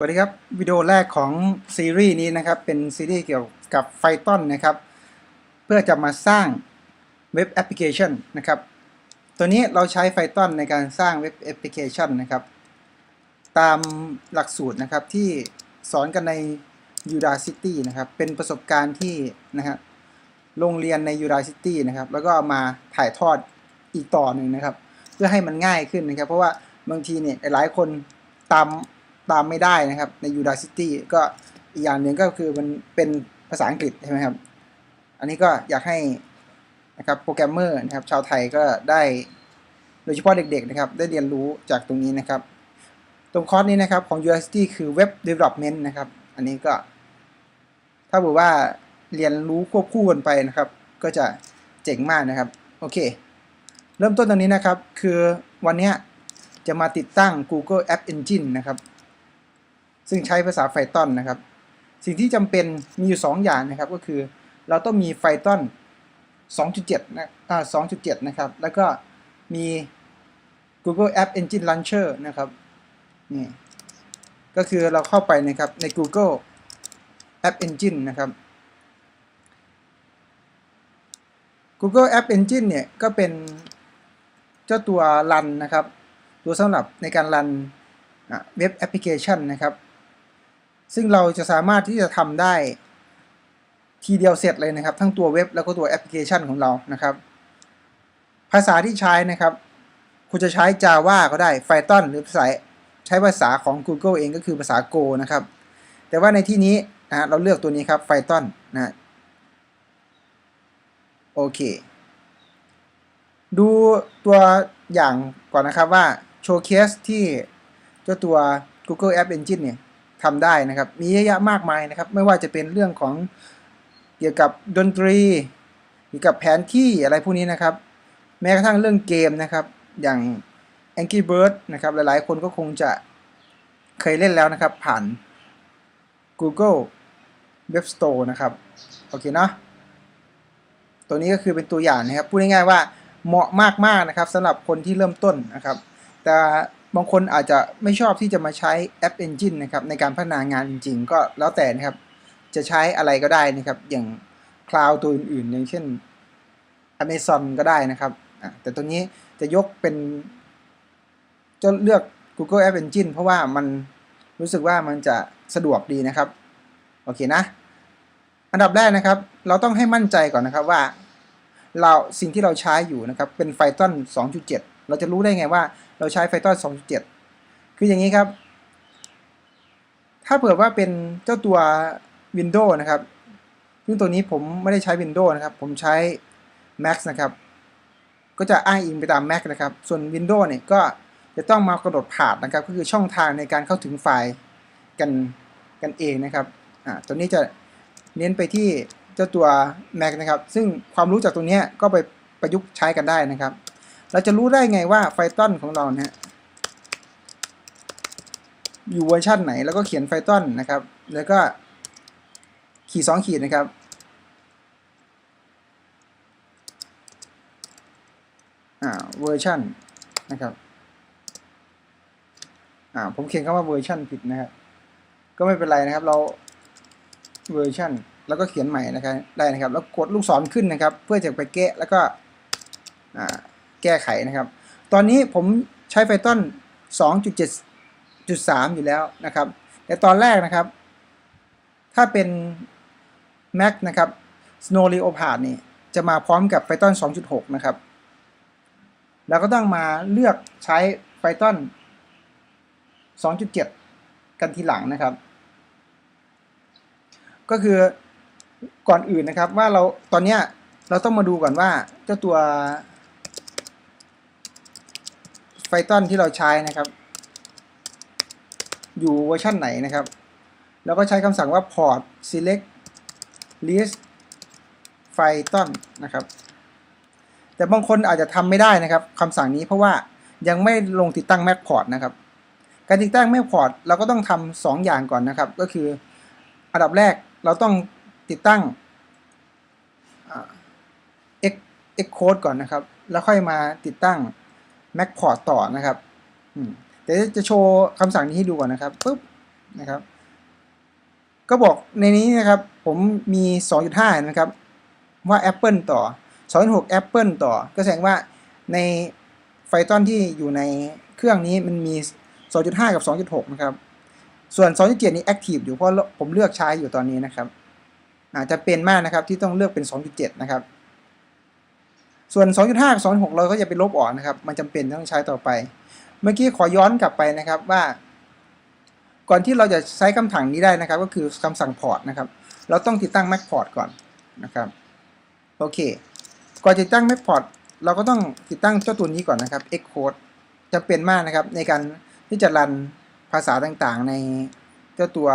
สวัสดีครับวิดีโอแรกของซีรีส์นี้นะครับเป็นซีรีส์เกี่ยวกับ Python นะครับเพื่อจะมาสร้างเว็บแอปพลิเคชันนะครับตัวนี้เราใช้ Python ในการสร้างเว็บแอปพลิเคชันนะครับตามหลักสูตรนะครับที่สอนกันใน Udacity นะครับเป็นประสบการณ์ที่นะฮะโรงเรียนใน Udacity นะครับแล้วก็มาถ่ายทอดอีกต่อหนึ่งนะครับ เพื่อให้มันง่ายขึ้นนะครับ เพราะว่าบางทีเนี่ยหลายคนตาม ตามไม่ได้นะครับใน Udacity ก็อีกอย่างหนึ่งก็คือมันเป็นภาษาอังกฤษใช่ไหมครับ อันนี้ก็อยากให้นะครับโปรแกรมเมอร์นะครับชาวไทยก็ได้โดยเฉพาะเด็กๆนะครับได้เรียนรู้จากตรงนี้นะครับ ตรงคอร์สนี้นะครับของ Udacity คือ Web Development นะครับ อันนี้ก็ ถ้าบอกว่าเรียนรู้ควบคู่กันไปนะครับ ก็จะเจ๋งมากนะครับโอเค เริ่มต้นตรงนี้นะครับ คือวันนี้จะมาติดตั้ง Google App Engine นะครับ ซึ่งใช้ภาษา Python นะครับ สิ่งที่จำเป็นมีอยู่ 2 อย่างนะครับก็คือเราต้องมี Python 2.7นะอ่า2.7 นะครับ แล้วก็มี Google App Engine Launcher นะครับนี่ก็คือเราเข้าไปนะครับใน Google App Engine นะครับ Google App Engine เนี่ยก็เป็นเจ้าตัวรันนะครับ ตัวสำหรับในการรันเว็บแอปพลิเคชันนะครับ ซึ่งเราจะสามารถที่จะทำได้ทีเดียวเสร็จเลยนะครับ ทั้งตัวเว็บแล้วก็ตัวแอปพลิเคชันของเรานะครับ ภาษาที่ใช้นะครับ คุณจะใช้ Java ก็ได้ Python หรือภาษาใช้ภาษาของ Google เองก็คือภาษา Go นะครับ แต่ว่าในที่นี้นะเราเลือกตัวนี้ครับ Python นะโอเค ดูตัวอย่างก่อนนะครับว่าโชว์เคสที่เจ้าตัว Google App Engine เนี่ย ทำได้นะครับ มีเยอะแยะมากมายนะครับ ไม่ว่าจะเป็นเรื่องของเกี่ยวกับดนตรีเกี่ยวกับแผนที่อะไรพวกนี้นะครับ แม้กระทั่งเรื่องเกมนะครับ อย่าง Angry Bird นะครับ หลายๆ คนก็คงจะเคยเล่นแล้วนะครับ ผ่าน Google Web Store นะครับ โอเคเนาะตัวนี้ก็คือเป็นตัวอย่างนะครับ พูดง่ายๆว่าเหมาะมากๆนะครับสำหรับคนที่เริ่มต้นนะครับ แต่ บางคนอาจจะไม่ชอบที่จะมาใช้แอป Engine นะครับในการพัฒนางานจริง ๆ ก็แล้วแต่นะครับ จะใช้อะไรก็ได้นะครับ อย่าง Cloud ตัวอื่นๆ อย่างเช่น Amazon ก็ได้นะครับ แต่ตัวนี้จะยกเป็น จะเลือก Google App Engine เพราะว่ามันรู้สึกว่ามันจะสะดวกดีนะครับ โอเคนะ อันดับแรกนะครับ เราต้องให้มั่นใจก่อนนะครับว่า เราสิ่งที่เราใช้อยู่นะครับ เป็น Python 2.7 เราจะรู้ได้ไงว่า เราใช้ Python 2.7 คืออย่างนี้ครับ ถ้าเผื่อว่าเป็นเจ้าตัว Windows นะครับ ซึ่งตัวนี้ผมไม่ได้ใช้ Windows นะครับ ผมใช้ Mac นะครับ ก็จะอ้างอิงไปตาม Mac นะครับ ส่วน Windows เนี่ยก็จะต้องมากระโดดผ่านนะครับ ก็คือช่องทางในการเข้าถึงไฟล์กันกันเองนะครับ อ่า ตัวนี้จะเน้นไปที่เจ้าตัว Mac นะครับ ซึ่งความรู้จากตรงนี้ก็ไปประยุกต์ใช้กันได้นะครับ เราจะรู้ได้ไงว่า Python ของเราเนี่ยอยู่เวอร์ชันไหน แล้วก็เขียน Python นะครับ แล้วก็ขีดสองขีดนะครับ อ่า เวอร์ชันนะครับ อ่า ผมเขียนคำว่าเวอร์ชันผิดนะครับ ก็ไม่เป็นไรนะครับ เราเวอร์ชันแล้วก็เขียนใหม่นะครับ ได้นะครับ แล้วกดลูกศรขึ้นนะครับ เพื่อจะไปแก้แล้วก็ อ่า แก้ไขนะครับ ตอนนี้ผมใช้ Python 2.7.3 อยู่แล้วนะครับ แต่ตอนแรกนะครับ ถ้าเป็น Mac นะครับ Snow Leopard นี่จะมาพร้อมกับ Python 2.6 นะครับ แล้วก็ต้องมาเลือกใช้ Python 2.7 กันทีหลังนะครับ ก็คือก่อนอื่นนะครับว่าเราตอนนี้เราต้องมาดูก่อนว่าเจ้าตัว ไฟตอนที่เราใช้นะครับ อยู่เวอร์ชันไหนนะครับ แล้วก็ใช้คำสั่งว่า port select list Python นะครับ แต่บางคนอาจจะทำไม่ได้นะครับคำสั่งนี้เพราะว่ายังไม่ลงติดตั้ง Mac port นะครับ การติดตั้ง Mac port เราก็ต้องทำสองอย่างก่อนนะครับ ก็คืออันดับแรกเราต้องติดตั้ง X X code ก่อนนะครับ แล้วค่อยมาติดตั้ง Mac port ต่อนะครับแต่จะโชว์คำสั่งนี้ให้ดูก่อนนะครับปุ๊บนะครับ ก็บอกในนี้นะครับ ผมมี 2.5 นะครับ ว่า Apple ต่อ 2.6 Apple ต่อ ก็แสดงว่าในไฟตอนที่อยู่ในเครื่องนี้มันมี 2.5 กับ 2.6 นะครับ ส่วน 2.7 นี้ Active อยู่เพราะผมเลือกใช้อยู่ตอนนี้นะครับอาจจะเป็นมากนะครับที่ต้องเลือกเป็น 2.7 นะครับ ส่วน 2.5 กับ 2.6 เราก็จะไปลบออกนะครับ มันจำเป็นต้องใช้ต่อไป เมื่อกี้ขอย้อนกลับไปนะครับว่า ก่อนที่เราจะใช้คำถังนี้ได้นะครับ ก็คือคำสั่งพอร์ตนะครับ เราต้องติดตั้ง Mac Port ก่อนนะครับ โอเค ก่อนจะติดตั้ง Mac Port เราก็ต้องติดตั้งเจ้าตัวนี้ก่อนนะครับ Xcode จำเป็นมากนะครับ ในการที่จะรันภาษาต่างๆ ในเจ้าตัว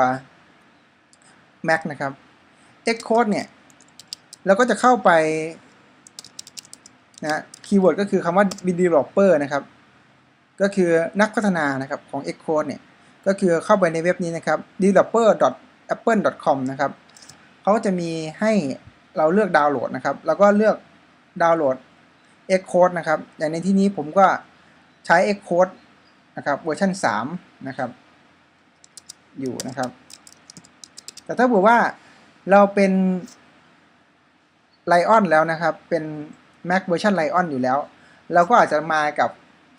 Mac นะครับ Xcode เนี่ยเราก็จะเข้าไป นะคีย์เวิร์ดก็คือคำว่า developer นะครับ ก็คือนักพัฒนานะครับของ Xcode เนี่ย ก็คือเข้าไปในเว็บนี้นะครับ developer.apple.com นะครับเขาจะมีให้เราเลือกดาวน์โหลดนะครับ แล้วก็เลือกดาวน์โหลด Xcode นะครับ อย่างในที่นี้ผมก็ใช้ Xcode นะครับเวอร์ชัน3นะครับ อยู่นะครับ แต่ถ้าบอกว่าเราเป็น Lion แล้วนะครับ เป็น Mac เวอร์ชัน Lion อยู่แล้ว เราก็อาจจะมากับ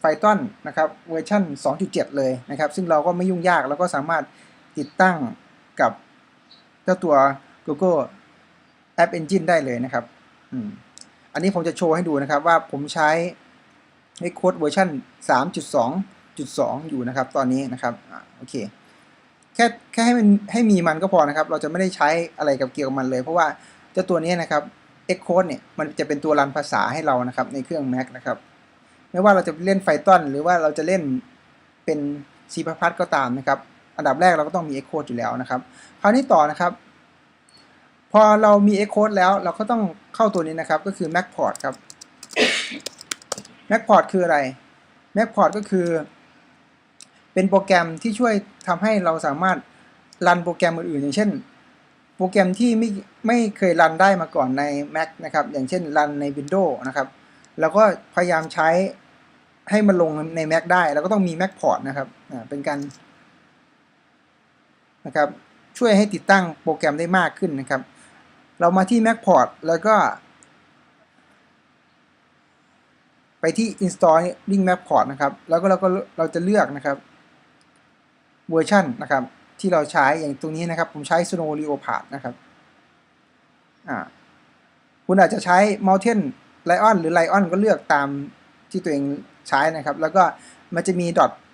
Python นะครับเวอร์ชัน2.7 เลยนะครับ ซึ่งเราก็ไม่ยุ่งยากแล้วก็สามารถติดตั้งกับเจ้าตัว Google App Engine ได้เลยนะครับอันนี้ผมจะโชว์ให้ดูนะครับว่าผมใช้ให้โค้ดเวอร์ชัน3.2.2 อยู่นะครับ ตอนนี้นะครับอโอเคแค่แค่ให้มันให้มีมันก็พอนะครับ เราจะไม่ได้ใช้อะไรกับเกี่ยวกับมันเลย เพราะว่าเจ้าตัวนี้นะครับ Xcode เนี่ยมันจะเป็นตัวรันภาษาให้เรานะครับในเครื่อง Mac นะครับ ไม่ว่าเราจะเล่น Python หรือว่าเราจะเล่นเป็น C++ ก็ตามนะครับ อันดับแรกเราก็ต้องมี Xcode อยู่แล้วนะครับ คราวนี้ต่อนะครับ พอเรามี Xcode แล้วเราก็ต้องเข้าตัวนี้นะครับ ก็คือ Macport ครับ Macport คืออะไร Macport ก็คือ เป็นโปรแกรมที่ช่วยทำให้เราสามารถรันโปรแกรมอื่นๆอย่างเช่น โปรแกรมที่ไม่ไม่เคยรันได้มาก่อนใน Mac นะครับ อย่างเช่นรันใน Windows นะครับ แล้วก็พยายามใช้ให้มันลงใน Mac ได้ แล้วก็ต้องมี Mac Port นะครับอ่าเป็นการนะครับช่วยให้ติดตั้งโปรแกรมได้มากขึ้นนะครับ เรามาที่ Mac Port แล้วก็ ไปที่ installing Mac Port นะครับ แล้วก็เราก็เราจะเลือกนะครับเวอร์ชันนะครับ ที่เราใช้อย่างตรงนี้นะครับ ผมใช้ Snow Leopard นะครับอ่าคุณอาจจะใช้ Mountain Lion หรือ Lion ก็เลือกตามที่ตัวเองใช้นะครับ แล้วก็มันจะมี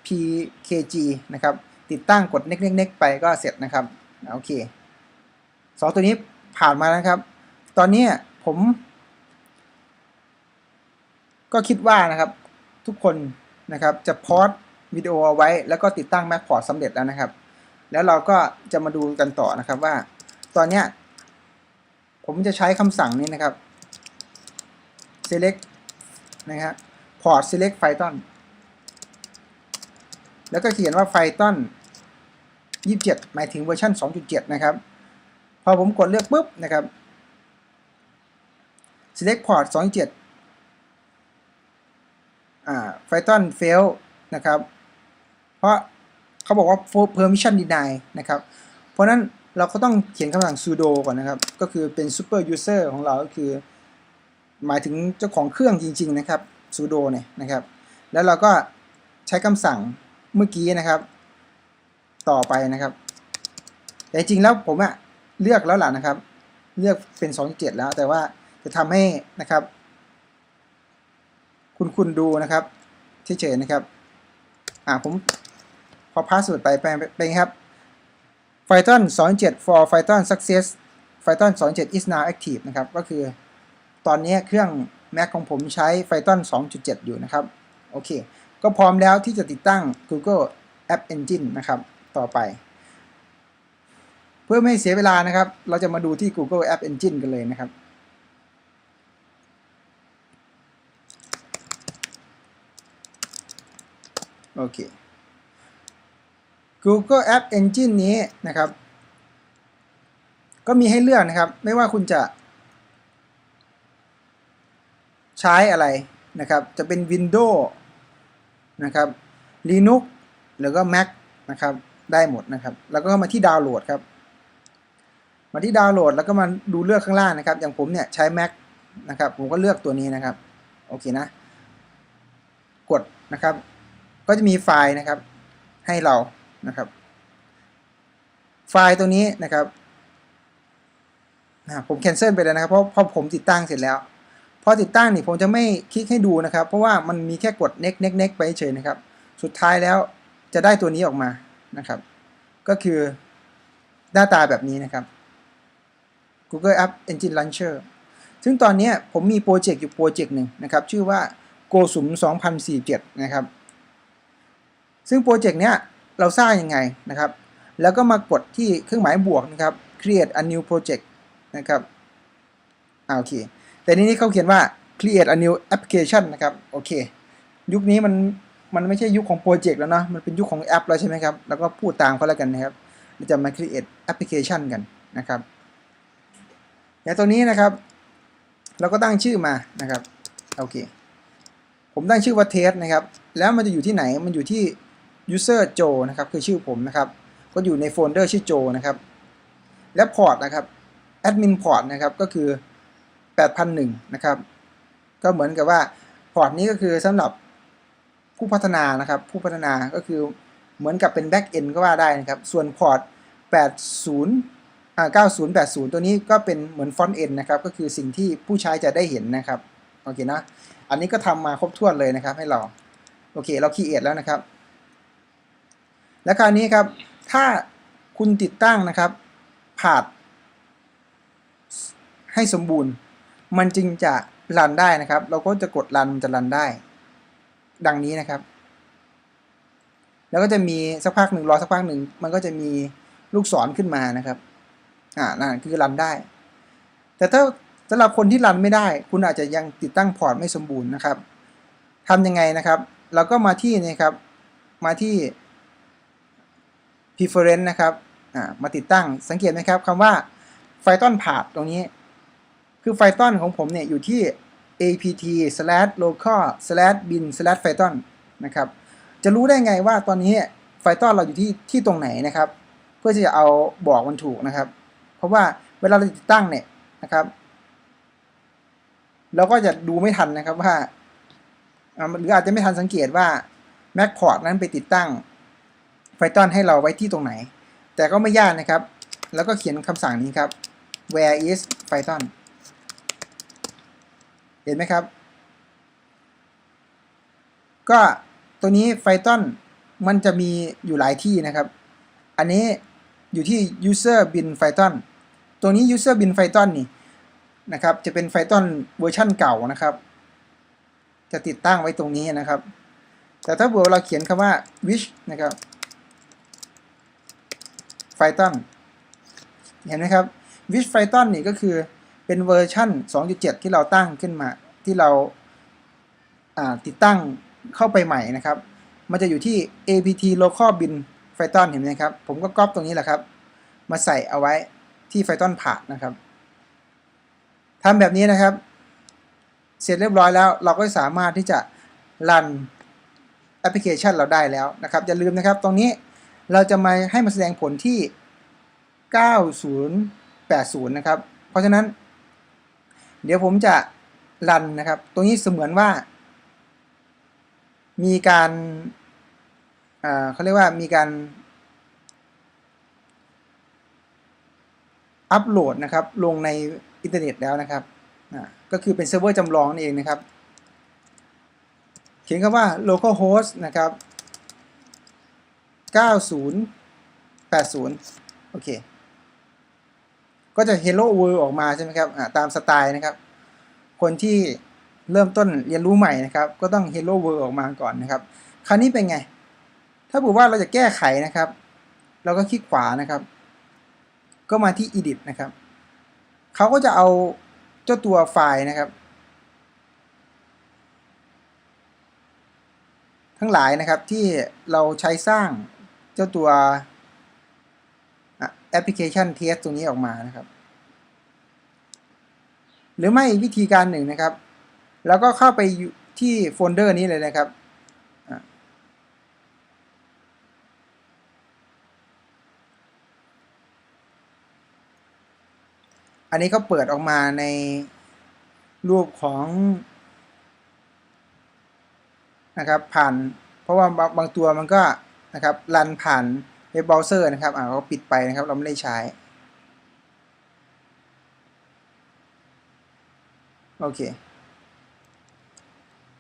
.pkg นะครับ ติดตั้งกด next next next ไปก็เสร็จนะครับโอเคสองตัวนี้ผ่านมานะครับ ตอนนี้ผม ก็คิดว่านะครับทุกคนนะครับจะพอสวิดีโอเอาไว้ แล้วก็ติดตั้ง Mac Port สำเร็จแล้วนะครับ แล้วเราก็จะมาดูกันต่อนะครับว่า ตอนเนี้ยผมจะใช้คำสั่งนี้นะครับ select นะครับ port select Python แล้วก็เขียนว่า Python 27 หมายถึงเวอร์ชัน2.7 นะครับ พอผมกดเลือกปุ๊บนะครับ select port 2.7 อ่า Python fail นะครับ เพราะ เขาบอกว่า permission deny นะครับ เพราะนั้นเราก็ต้องเขียนคำสั่ง sudo ก่อนนะครับ ก็คือเป็น super user ของเราก็คือ หมายถึงเจ้าของเครื่องจริง ๆ นะครับ sudo เนี่ยนะครับ แล้วเราก็ใช้คำสั่งเมื่อกี้นะครับ ต่อไปนะครับ แต่จริงๆแล้วผมอะเลือกแล้วล่ะนะครับ เลือกเป็น2.7แล้ว แต่ว่าจะทำให้นะครับ คุณคุณดูนะครับเฉยๆนะครับ อ่าผม พอพาสเวิร์ดไปไปไปครับ Python 2.7 for Python success Python 2.7 is now active นะครับ ก็คือตอนนี้เครื่อง Mac ของผมใช้ Python 2.7 อยู่นะครับ โอเค ก็พร้อมแล้วที่จะติดตั้ง Google App Engine นะครับ ต่อไป เพื่อไม่เสียเวลานะครับ เราจะมาดูที่ Google App Engine กันเลยนะครับโอเค Google App Engine นี้นะครับ ก็มีให้เลือกนะครับ ไม่ว่าคุณจะ ใช้อะไรนะครับ จะเป็น Windows นะครับ Linux หรือก็ Mac นะครับ ได้หมดนะครับ แล้วก็มาที่ดาวน์โหลดครับ มาที่ดาวน์โหลดแล้วก็มาดูเลือกข้างล่างนะครับ อย่างผมเนี่ยใช้ Mac นะครับ ผมก็เลือกตัวนี้นะครับ โอเคนะ กดนะครับ ก็จะมีไฟล์นะครับ ให้เรา นะครับ ไฟล์ตัวนี้นะครับผมแคนเซิลไปแล้วนะครับเพราะเพราะผมติดตั้งเสร็จแล้ว พอติดตั้งนี่ผมจะไม่คลิกให้ดูนะครับ เพราะว่ามันมีแค่กด next next next ไปเฉยนะครับ สุดท้ายแล้วจะได้ตัวนี้ออกมานะครับ ก็คือหน้าตาแบบนี้นะครับ Google App Engine Launcher ซึ่งตอนนี้ผมมีโปรเจกต์อยู่โปรเจกต์หนึ่งนะครับ ชื่อว่า Go สม2047 นะครับ ซึ่งโปรเจกต์เนี้ย เราสร้างยังไงนะครับ แล้วก็มากดที่เครื่องหมายบวกนะครับ create a new project นะครับอ่าโอเค แต่นี้นี่เขาเขียนว่า create a new application นะครับ โอเค ยุคนี้มัน มันไม่ใช่ยุคของโปรเจกต์แล้วเนาะ มันเป็นยุคของแอปแล้วใช่ไหมครับ แล้วก็พูดตามเขาแล้วกันนะครับ เราจะมา create application กันนะครับอย่างตัวนี้นะครับ เราก็ตั้งชื่อมานะครับ โอเค ผมตั้งชื่อว่า test นะครับ แล้วมันจะอยู่ที่ไหน มันอยู่ที่ user Joe นะครับคือชื่อผมนะครับ ก็อยู่ในโฟลเดอร์ชื่อ Joe นะครับ และพอร์ตนะครับ admin port นะครับก็คือ 8001 นะครับ ก็เหมือนกับว่าพอร์ตนี้ก็คือสำหรับผู้พัฒนานะครับ ผู้พัฒนาก็คือเหมือนกับเป็น back end ก็ว่าได้นะครับ ส่วนพอร์ต 80อ่า9080 ตัวนี้ก็เป็นเหมือน front end นะครับ ก็คือสิ่งที่ผู้ใช้จะได้เห็นนะครับ โอเคนะ อันนี้ก็ทำมาครบถ้วนเลยนะครับให้เรา โอเค เรา create แล้วนะครับ และคราวนี้ครับ ถ้าคุณติดตั้งนะครับผาดให้สมบูรณ์ มันจึงจะรันได้นะครับ เราก็จะกดรันมันจะรันได้ ดังนี้นะครับ แล้วก็จะมีสักพักหนึ่งรอสักพักหนึ่งมันก็จะมีลูกศรขึ้นมานะครับ อ่านั่นคือรันได้ แต่ถ้าสำหรับคนที่รันไม่ได้ คุณอาจจะยังติดตั้งพอร์ตไม่สมบูรณ์นะครับทำยังไงนะครับ เราก็มาที่นี่ครับ มาที่ preference นะครับมาติดตั้งสังเกตไหมครับคำว่า Python path ตรงนี้ คือ Python ของผมเนี่ยอยู่ที่ apt slash local slash bin slash Python นะครับจะรู้ได้ไงว่าตอนนี้ Python เราอยู่ที่ที่ตรงไหนนะครับ เพื่อที่จะเอาบอกมันถูกนะครับ เพราะว่าเวลาเราติดตั้งเนี่ยนะครับ เราก็จะดูไม่ทันนะครับว่าอ่าหรืออาจจะไม่ทันสังเกตว่า Macport นั้นไปติดตั้ง Python ให้เราไว้ที่ตรงไหน แต่ก็ไม่ยากนะครับ แล้วก็เขียนคำสั่งนี้ครับ where is Python เห็นไหมครับ ก็ตัวนี้ Python มันจะมีอยู่หลายที่นะครับ อันนี้อยู่ที่ user bin Python ตัวนี้ user bin Python นี่นะครับ จะเป็น Python เวอร์ชั่นเก่านะครับ จะติดตั้งไว้ตรงนี้นะครับ แต่ถ้าเกิดเราเขียนคำว่า wish นะครับ Python เห็นไหมครับ wish Python นี่ก็คือเป็นเวอร์ชั่น 2.7 ที่เราตั้งขึ้นมาที่เราติดตั้งเข้าไปใหม่นะครับ มันจะอยู่ที่ apt local bin Python เห็นไหมครับ ผมก็ก๊อปตรงนี้แหละครับ มาใส่เอาไว้ที่ Python ผ่านะครับทำแบบนี้นะครับ เสร็จเรียบร้อยแล้ว เราก็สามารถที่จะรันแอปพลิเคชันเราได้แล้วนะครับ อย่าลืมนะครับ ตรงนี้ เราจะมาให้มันแสดงผลที่ 9080 นะครับ เพราะฉะนั้น เดี๋ยวผมจะรันนะครับ ตรงนี้เสมือนว่า มีการเขาเรียกว่ามีการอัปโหลดนะครับ ลงในอินเทอร์เน็ตแล้วนะครับ ก็คือเป็นเซิร์ฟเวอร์จำลองนั่นเองนะครับ เขียนคำว่า localhost นะครับ 9080 โอเค ก็จะ hello world ออกมาใช่ไหมครับตามสไตล์นะครับ คนที่เริ่มต้นเรียนรู้ใหม่นะครับ ก็ต้อง hello world ออกมาก่อนนะครับ คราวนี้เป็นไง ถ้าบอกว่าเราจะแก้ไขนะครับ เราก็คลิกขวานะครับ ก็มาที่ edit นะครับเขาก็จะเอาเจ้าตัวไฟล์นะครับ ทั้งหลายนะครับที่เราใช้สร้าง จ้าตัวแอปพลิเคชันเทสตรงนี้ออกมานะครับ หรือไม่วิธีการหนึ่งนะครับ แล้วก็เข้าไปที่โฟลเดอร์นี้เลยนะครับอันนี้ก็เปิดออกมาในรูปของนะครับผ่าน เพราะว่าบางตัวมันก็ นะครับรันผ่านเว็บเบราว์เซอร์นะครับอ่าก็ปิดไปนะครับเราไม่ได้ใช้โอเค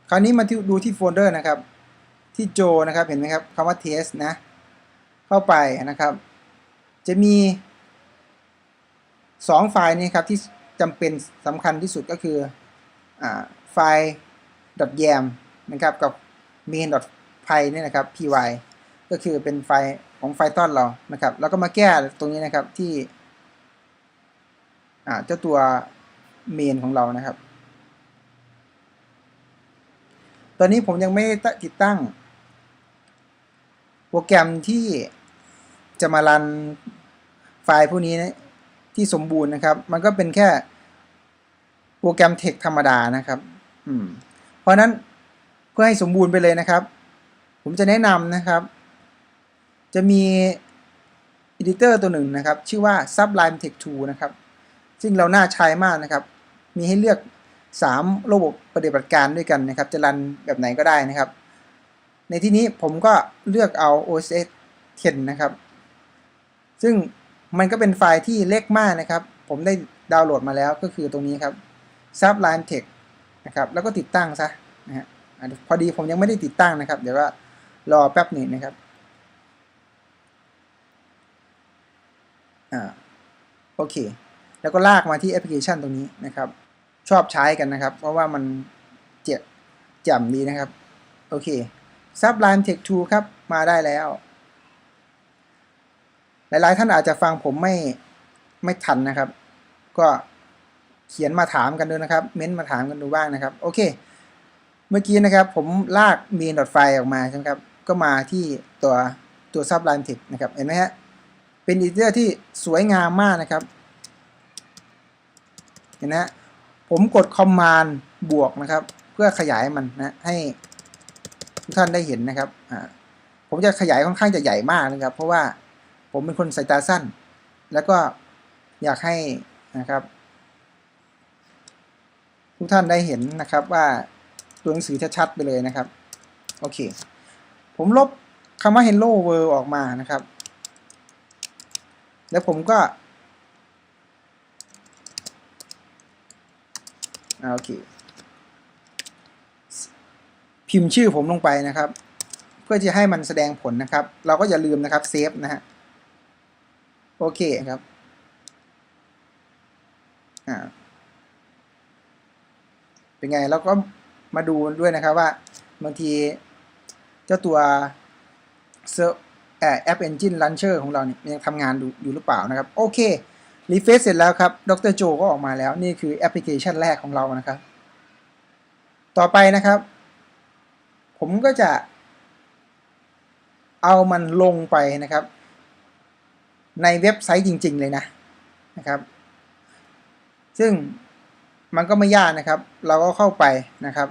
คราวนี้มาดูที่โฟลเดอร์นะครับ ที่โจนะครับเห็นไหมครับคำว่า test นะเข้าไปนะครับ จะมี 2 ไฟล์นี้ครับที่จำเป็นสำคัญที่สุดก็คืออไฟล์ .yam นะครับกับ main.py นี่นะครับ py ก็คือเป็นไฟของไฟต้อนเรานะครับ แล้วก็มาแก้ตรงนี้นะครับที่เจ้าตัว main ของเรานะครับ ตอนนี้ผมยังไม่ได้ติดตั้ง โปรแกรมที่จะมารันไฟล์พวกนี้นะที่สมบูรณ์นะครับ มันก็เป็นแค่โปรแกรมเทคธรรมดานะครับ อืม เพราะนั้นเพื่อให้สมบูรณ์ไปเลยนะครับ ผมจะแนะนำนะครับ จะมีอดิเตอร์ตัวหนึ่งนะครับ ชื่อว่า Sublime Text 2 นะครับ ซึ่งเราน่าใช้มากนะครับ มีให้เลือก 3 ระบบปฏิบัติการด้วยกันนะครับ จะรันแบบไหนก็ได้นะครับ ในที่นี้ผมก็เลือกเอา OS 10 นะครับ ซึ่งมันก็เป็นไฟล์ที่เล็กมากนะครับ ผมได้ดาวน์โหลดมาแล้วก็คือตรงนี้ครับ Sublime Text นะครับ แล้วก็ติดตั้งซะนะฮะพอดีผมยังไม่ได้ติดตั้งนะครับ เดี๋ยวว่ารอแป๊บหนึ่งนะครับ อ่าโอเค แล้วก็ลากมาที่แอปพลิเคชันตรงนี้นะครับ ชอบใช้กันนะครับ เพราะว่ามันเจ็บแจ่มดีนะครับ โอเค Sublime Text 2ครับ มาได้แล้ว หลายๆ ท่านอาจจะฟังผมไม่ไม่ทันนะครับ ก็เขียนมาถามกันดูนะครับ เม้นมาถามกันดูบ้างนะครับ โอเค เมื่อกี้นะครับ ผมลาก main.file ออกมาใช่ไหมครับ ก็มาที่ตัวตัว Sublime Text นะครับ เห็นไหมฮะ เป็นอีเดอร์ที่สวยงามมากนะครับ เห็นนะผมกด Command บวกนะครับ เพื่อขยายมันนะให้ทุกท่านได้เห็นนะครับผมจะขยายค่อนข้างจะใหญ่มากนะครับ เพราะว่าผมเป็นคนสายตาสั้น แล้วก็อยากให้นะครับ ทุกท่านได้เห็นนะครับว่าตัวหนังสือชัดๆไปเลยนะครับ โอเค ผมลบคำว่า hello world ออกมานะครับ แล้วผมก็โอเค พิมพ์ชื่อผมลงไปนะครับ เพื่อจะให้มันแสดงผลนะครับ เราก็อย่าลืมนะครับเซฟนะฮะโอเคครับอ่าเป็นไงแล้วก็มาดูด้วยนะครับว่าบางทีเจ้าตัวเซิร์ฟ แอป Engine Launcher ของเราเนี่ยยังทำงานอยู่หรือเปล่านะครับ โอเครีเฟซเสร็จแล้วครับดรโจก็ออกมาแล้ว นี่คือแอปพลิเคชันแรกของเรานะครับ ต่อไปนะครับ ผมก็จะ เอามันลงไปนะครับ ในเว็บไซต์จริง ๆ เลยนะนะครับ ซึ่งมันก็ไม่ยากนะครับ เราก็เข้าไปนะครับ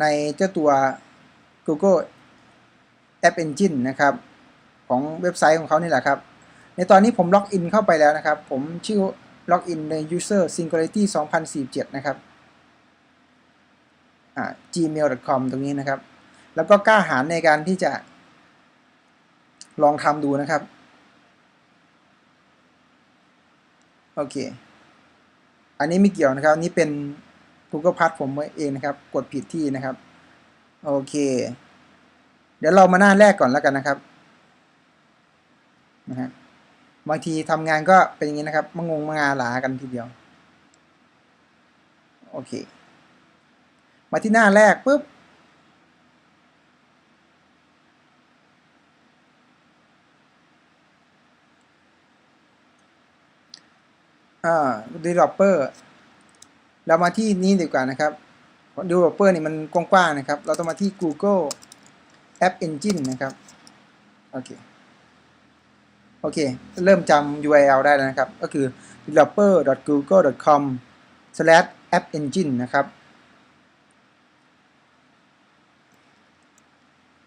ในเจ้าตัว Google App Engine นะครับของเว็บไซต์ของเขานี่แหละครับ ในตอนนี้ผมล็อกอินเข้าไปแล้วนะครับ ผมชื่อล็อกอินใน user singularity 2047 นะครับอ่า gmail.com ตรงนี้นะครับ แล้วก็กล้าหาญในการที่จะลองทำดูนะครับ โอเค อันนี้ไม่เกี่ยวนะครับ นี่เป็น Google p a s ผมเองนะครับ กดผิดที่นะครับ โอเค เดี๋ยวเรามาหน้าแรกก่อนแล้วกันนะครับนะฮะบางทีทำงานก็เป็นอย่างนี้นะครับมางงมางาหลากันทีเดียว โอเค มาที่หน้าแรกปุ๊บอ่า developer เรามาที่นี้ดีกว่านะครับ developer นี่มันกว้างๆนะครับ เราต้องมาที่ Google App Engine นะครับ โอเค โอเค เริ่มจำ URL ได้แล้วนะครับ ก็คือ developer.google.com/appengine นะครับ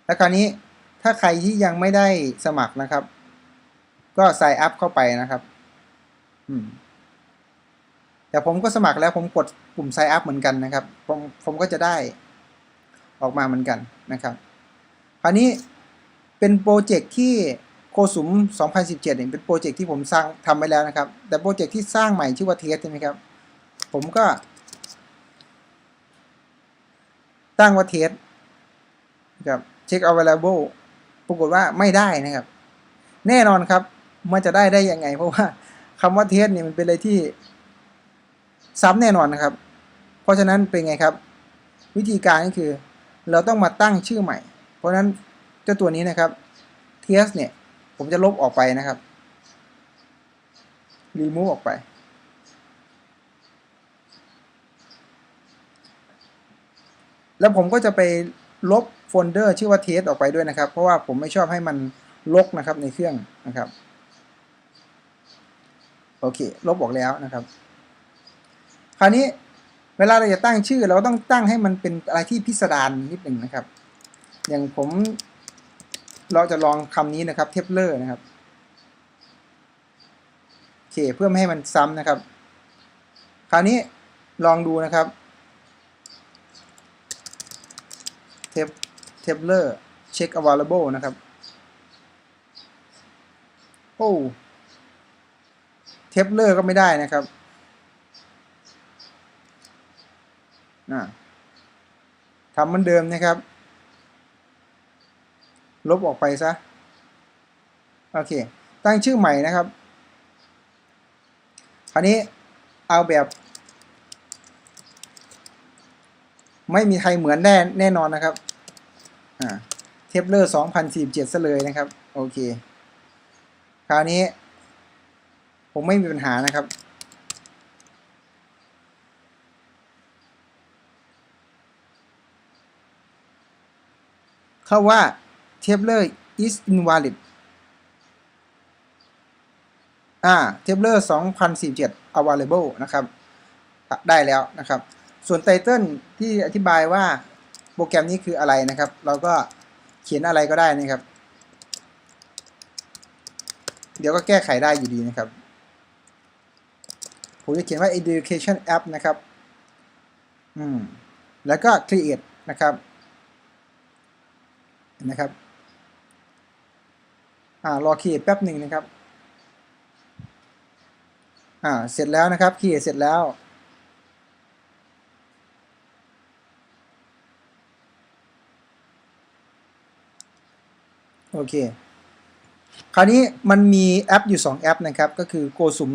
แล้วคราวนี้ถ้าใครที่ยังไม่ได้สมัครนะครับ ก็ sign up เข้าไปนะครับ อืมแต่ผมก็สมัครแล้วผมกดปุ่ม sign up เหมือนกันนะครับ ผมผมก็จะได้ออกมาเหมือนกันนะครับ คราวนี้เป็นโปรเจกต์ที่โคสุม 2017เนี่ยเป็นโปรเจกต์ที่ผมสร้างทำไว้แล้วนะครับ แต่โปรเจกต์ที่สร้างใหม่ชื่อว่าเทสใช่ไหมครับ ผมก็ ตั้งว่าเทสนะครับเช็ค available ปรากฏว่าไม่ได้นะครับ แน่นอนครับ มันจะได้ได้ยังไง เพราะว่าคำว่าเทสเนี่ยมันเป็นอะไรที่ซ้ำแน่นอนนะครับ เพราะฉะนั้นเป็นไงครับ วิธีการก็คือ เราต้องมาตั้งชื่อใหม่ เพราะฉะนั้นเจ้าตัวนี้นะครับเทสเนี่ย ผมจะลบออกไปนะครับรีมูฟออกไป แล้วผมก็จะไปลบโฟลเดอร์ชื่อว่าเทสออกไปด้วยนะครับ เพราะว่าผมไม่ชอบให้มันลกนะครับในเครื่องนะครับโอเค ลบออกแล้วนะครับ คราวนี้เวลาเราจะตั้งชื่อเราต้องตั้งให้มันเป็นอะไรที่พิสดารนิดหนึ่งนะครับ อย่างผมเราจะลองคำนี้นะครับเทปเลอร์นะครับโอเคเพื่อไม่ให้มันซ้ำนะครับ คราวนี้ลองดูนะครับเทปเทปเลอร์เช็ค available นะครับโอ้เทปเลอร์ก็ไม่ได้นะครับนะทำเหมือนเดิมนะครับ ลบออกไปซะ โอเค ตั้งชื่อใหม่นะครับ คราวนี้เอาแบบ ไม่มีใครเหมือนแน่แน่นอนนะครับ อ่า เทปเลอร์2047ซะเลยนะครับ โอเค คราวนี้ ผมไม่มีปัญหานะครับเข้าว่า Tabler is invalid อ่า Tabler 2047 available นะครับ ได้แล้วนะครับ ส่วนไตเติลที่อธิบายว่าโปรแกรมนี้คืออะไรนะครับ เราก็เขียนอะไรก็ได้นะครับ เดี๋ยวก็แก้ไขได้อยู่ดีนะครับผมจะเขียนว่า education app นะครับ อืม แล้วก็ create นะครับ นะครับ อ่ารอ create แป๊บหนึ่งนะครับอ่าเสร็จแล้วนะครับ create เสร็จแล้วโอเค คราวนี้มันมีแอปอยู่ 2 แอปนะครับ ก็คือ g o s u m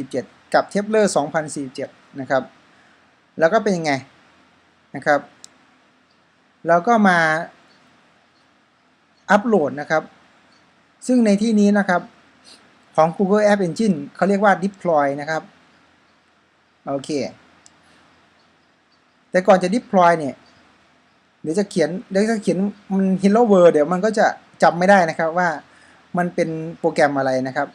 2017 กับ t e b l e r 2047 นะครับ แล้วก็เป็นยังไงนะครับแล้วก็มาอัปโหลดนะครับ ซึ่งในที่นี้นะครับของ Google App Engine เขาเรียกว่า deploy นะครับ โอเค แต่ก่อนจะ deploy เนี่ย เดี๋ยวจะเขียนเดี๋ยวจะเขียนมัน hello world เดี๋ยวมันก็จะจำไม่ได้นะครับว่ามันเป็นโปรแกรมอะไรนะครับ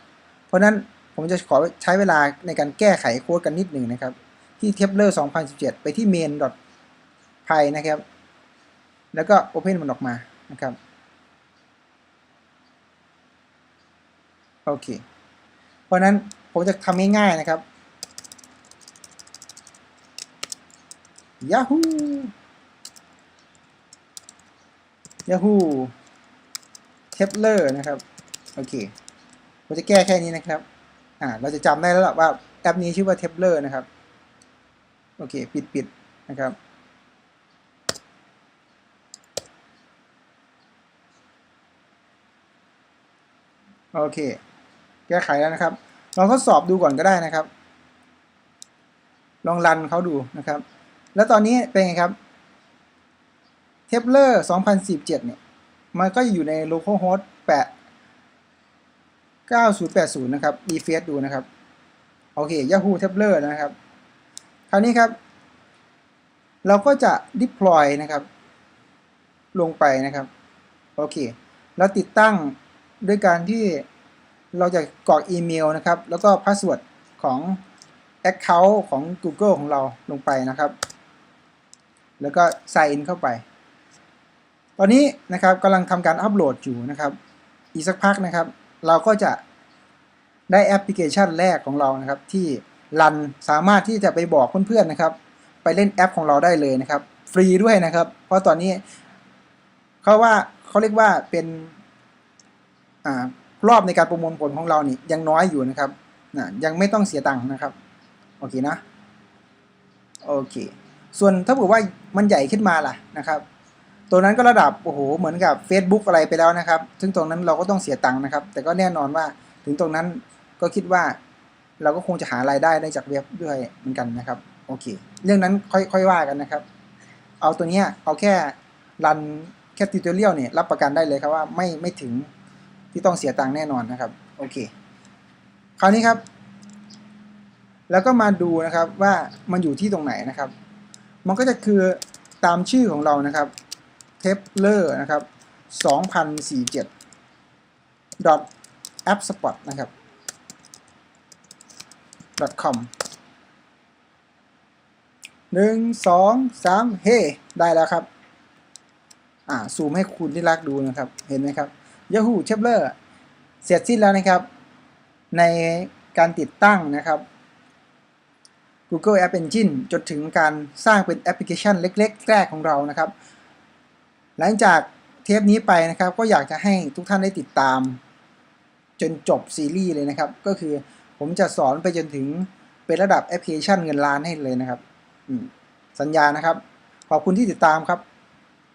เพราะนั้นผมจะขอใช้เวลาในการแก้ไขโค้ดกันนิดหนึ่งนะครับ ที่ Tabler 2017 ไปที่ main.py นะครับ แล้วก็ open มันออกมานะครับ โอเค เพราะนั้นผมจะทำง่ายๆนะครับ Yahoo Yahoo Tabler นะครับ โอเคผมจะแก้แค่นี้นะครับอ่าเราจะจำได้แล้วล่ะว่าแอปนี้ชื่อว่า Tabler นะครับ โอเค ปิดปิดนะครับโอเค แก้ไขแล้วนะครับ ลองทดสอบดูก่อนก็ได้นะครับ ลองรันเขาดูนะครับ แล้วตอนนี้เป็นไงครับเทปเลอร์2017เนี่ยมันก็อยู่ใน localhost 8 9080 นะครับ refresh ดูนะครับ โอเค Yahoo Tabler นะครับ คราวนี้ครับ เราก็จะ deploy นะครับ ลงไปนะครับ โอเค แล้วติดตั้งด้วยการที่ เราจะกรอกอีเมลนะครับ แล้วก็พาสเวิร์ดของ Account ของ Google ของเราลงไปนะครับ แล้วก็ sign in เข้าไป ตอนนี้นะครับกำลังทำการอัปโหลดอยู่นะครับ อีกสักพักนะครับ เราก็จะได้แอปพลิเคชันแรกของเรานะครับ ที่รันสามารถที่จะไปบอกเพื่อนๆนะครับ ไปเล่นแอปของเราได้เลยนะครับ ฟรีด้วยนะครับ เพราะตอนนี้เขาว่าเขาเรียกว่าเป็นอ่า รอบในการประมวลผลของเรานี่ยังน้อยอยู่นะครับนะยังไม่ต้องเสียตังค์นะครับ โอเคนะ โอเค ส่วนถ้าบอกว่ามันใหญ่ขึ้นมาล่ะนะครับ ตัวนั้นก็ระดับ โอ้โห เหมือนกับ Facebook อะไรไปแล้วนะครับ ซึ่งตรงนั้นเราก็ต้องเสียตังค์นะครับ แต่ก็แน่นอนว่าถึงตรงนั้นก็คิดว่าเราก็คงจะหารายได้ได้จากเว็บด้วยเหมือนกันนะครับ โอเค เรื่องนั้นค่อยค่อยว่ากันนะครับ เอาตัวเนี้ยเอาแค่รันแค่ติวเตอร์เนี่ยรับประกันได้เลยครับว่าไม่ไม่ถึง ที่ต้องเสียตังค์แน่นอนนะครับโอเคคราวนี้ครับ แล้วก็มาดูนะครับว่ามันอยู่ที่ตรงไหนนะครับ มันก็จะคือตามชื่อของเรานะครับ t e p l e r นะครับ2047 dot appspot นะครับ com หนึ่งสองสามเฮ้ได้แล้วครับ อ่า ซูมให้คุณที่รักดูนะครับ เห็นไหมครับ Yahoo t e b l e r เสร็จสิ้นแล้วนะครับ ในการติดตั้งนะครับ Google App Engine จนถึงการสร้างเป็นแอปพลิเคชันเล็ก ๆ แรกของเรานะครับ หลังจากเทปนี้ไปนะครับ ก็อยากจะให้ทุกท่านได้ติดตาม จนจบซีรีส์เลยนะครับ ก็คือผมจะสอนไปจนถึงเป็นระดับแอปพลิเคชันเงินล้านให้เลยนะครับสัญญานะครับ ขอบคุณที่ติดตามครับ